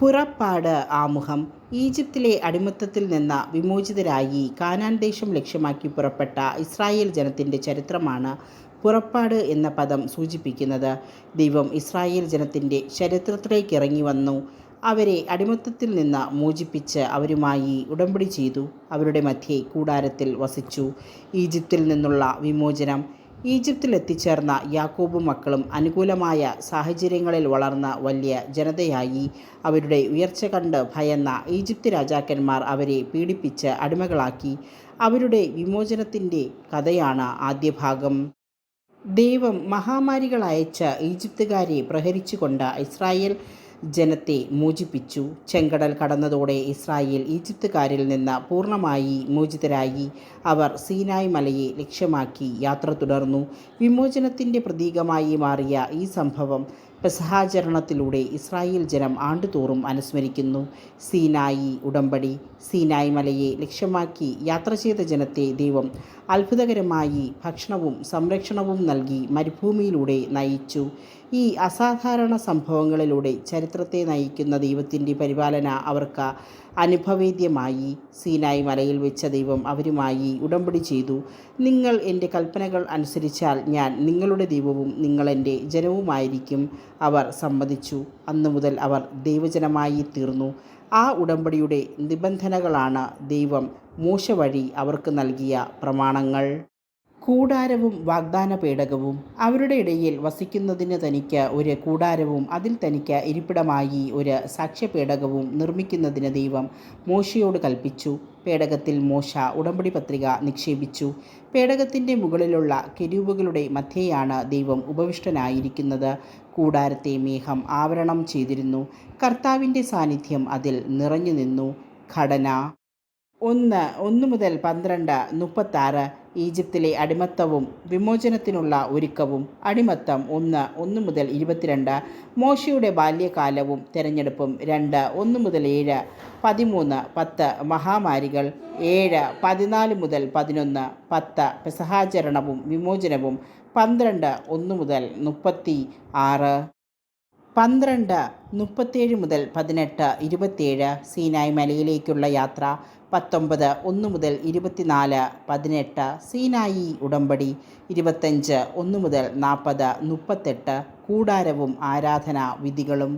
പുറപ്പാട് ആമുഖം. ഈജിപ്തിലെ അടിമത്തത്തിൽ നിന്ന് വിമോചിതരായി കാനാൻ ദേശം ലക്ഷ്യമാക്കി പുറപ്പെട്ട ഇസ്രായേൽ ജനത്തിന്റെ ചരിത്രമാണ് പുറപ്പാട് എന്ന പദം സൂചിപ്പിക്കുന്നത്. ദൈവം ഇസ്രായേൽ ജനത്തിന്റെ ചരിത്രത്തിലേക്ക് ഇറങ്ങി വന്നു. അവരെ അടിമത്തത്തിൽ നിന്ന് മോചിപ്പിച്ച് അവരുമായി ഉടമ്പടി ചെയ്തു. അവരുടെ മധ്യേ കൂടാരത്തിൽ വസിച്ചു. ഈജിപ്തിൽ നിന്നുള്ള വിമോചനം ഈജിപ്തിൽ എത്തിച്ചേർന്ന യാക്കോബും മക്കളും അനുകൂലമായ സാഹചര്യങ്ങളിൽ വളർന്ന വലിയ ജനതയായി. അവരുടെ ഉയർച്ച കണ്ട് ഭയന്ന ഈജിപ്ത് രാജാക്കന്മാർ അവരെ പീഡിപ്പിച്ച് അടിമകളാക്കി. അവരുടെ വിമോചനത്തിന്റെ കഥയാണ് ആദ്യ ഭാഗം. ദൈവം മഹാമാരികൾ അയച്ച ഈജിപ്തുകാരെ പ്രഹരിച്ചുകൊണ്ട് ഇസ്രായേൽ ജനത്തെ മോചിപ്പിച്ചു. ചെങ്കടൽ കടന്നതോടെ ഇസ്രായേൽ ഈജിപ്തുകാരിൽ നിന്ന് പൂർണമായി മോചിതരായി. അവർ സീനായ് മലയെ ലക്ഷ്യമാക്കി യാത്ര തുടർന്നു. വിമോചനത്തിന്റെ പ്രതീകമായി മാറിയ ഈ സംഭവം പെസഹാചരണത്തിലൂടെ ഇസ്രായേൽ ജനം ആണ്ടുതോറും അനുസ്മരിക്കുന്നു. സീനായി ഉടമ്പടി സീനായി മലയെ ലക്ഷ്യമാക്കി യാത്ര ചെയ്ത ജനത്തെ ദൈവം അത്ഭുതകരമായി ഭക്ഷണവും സംരക്ഷണവും നൽകി മരുഭൂമിയിലൂടെ നയിച്ചു. ഈ അസാധാരണ സംഭവങ്ങളിലൂടെ ചരിത്രത്തെ നയിക്കുന്ന ദൈവത്തിന്റെ പരിപാലന അവർക്ക് അനുഭവേദ്യമായി. സീനായി മലയിൽ വെച്ച ദൈവം അവരുമായി ഉടമ്പടി ചെയ്തു. നിങ്ങൾ എന്റെ കൽപ്പനകൾ അനുസരിച്ചാൽ ഞാൻ നിങ്ങളുടെ ദൈവവും നിങ്ങൾ എന്റെ ജനവുമായിരിക്കും. അവർ സമ്മതിച്ചു. അന്നു മുതൽ അവർ ദൈവജനമായി തീർന്നു. ആ ഉടമ്പടിയുടെ നിബന്ധനകളാണ് ദൈവം മൂശ വഴി അവർക്ക് നൽകിയ പ്രമാണങ്ങൾ. കൂടാരവും വാഗ്ദാന പേടകവും അവരുടെ ഇടയിൽ വസിക്കുന്നതിന് തനിക്ക് ഒരു കൂടാരവും അതിൽ തനിക്ക് ഇരിപ്പിടമായി ഒരു സാക്ഷ്യപേടകവും നിർമ്മിക്കുന്നതിന് ദൈവം മോശയോട് കൽപ്പിച്ചു. പേടകത്തിൽ മോശ ഉടമ്പടി പത്രിക നിക്ഷേപിച്ചു. പേടകത്തിന്റെ മുകളിലുള്ള കെരൂബുകളുടെ മധ്യയാണ് ദൈവം ഉപവിഷ്ടനായിരിക്കുന്നത്. കൂടാരത്തെ മേഘം ആവരണം ചെയ്തിരുന്നു. കർത്താവിന്റെ സാന്നിധ്യം അതിൽ നിറഞ്ഞു നിന്നു ഘടന ഒന്ന് ഒന്ന് മുതൽ പന്ത്രണ്ട് മുപ്പത്താറ്. ഈജിപ്തിലെ അടിമത്തവും വിമോചനത്തിനുള്ള ഒരുക്കവും അടിമത്തം ഒന്ന് ഒന്ന് മുതൽ ഇരുപത്തിരണ്ട് മോശയുടെ ബാല്യകാലവും തിരഞ്ഞെടുപ്പും രണ്ട് ഒന്ന് മുതൽ ഏഴ് പതിമൂന്ന് പത്ത് മഹാമാരികൾ ഏഴ് പതിനാല് മുതൽ പതിനൊന്ന് പത്ത് പെസഹാചരണവും വിമോചനവും പന്ത്രണ്ട് ഒന്ന് മുതൽ മുപ്പത്തി ആറ്. പന്ത്രണ്ട് മുപ്പത്തേഴ് മുതൽ പതിനെട്ട് ഇരുപത്തേഴ് സീനായ് മലയിലേക്കുള്ള യാത്ര പത്തൊമ്പത് ഒന്ന് മുതൽ ഇരുപത്തിനാല് പതിനെട്ട് സീനായി ഉടമ്പടി ഇരുപത്തഞ്ച് ഒന്ന് മുതൽ നാൽപ്പത് മുപ്പത്തെട്ട് കൂടാരവും ആരാധനാ വിധികളും.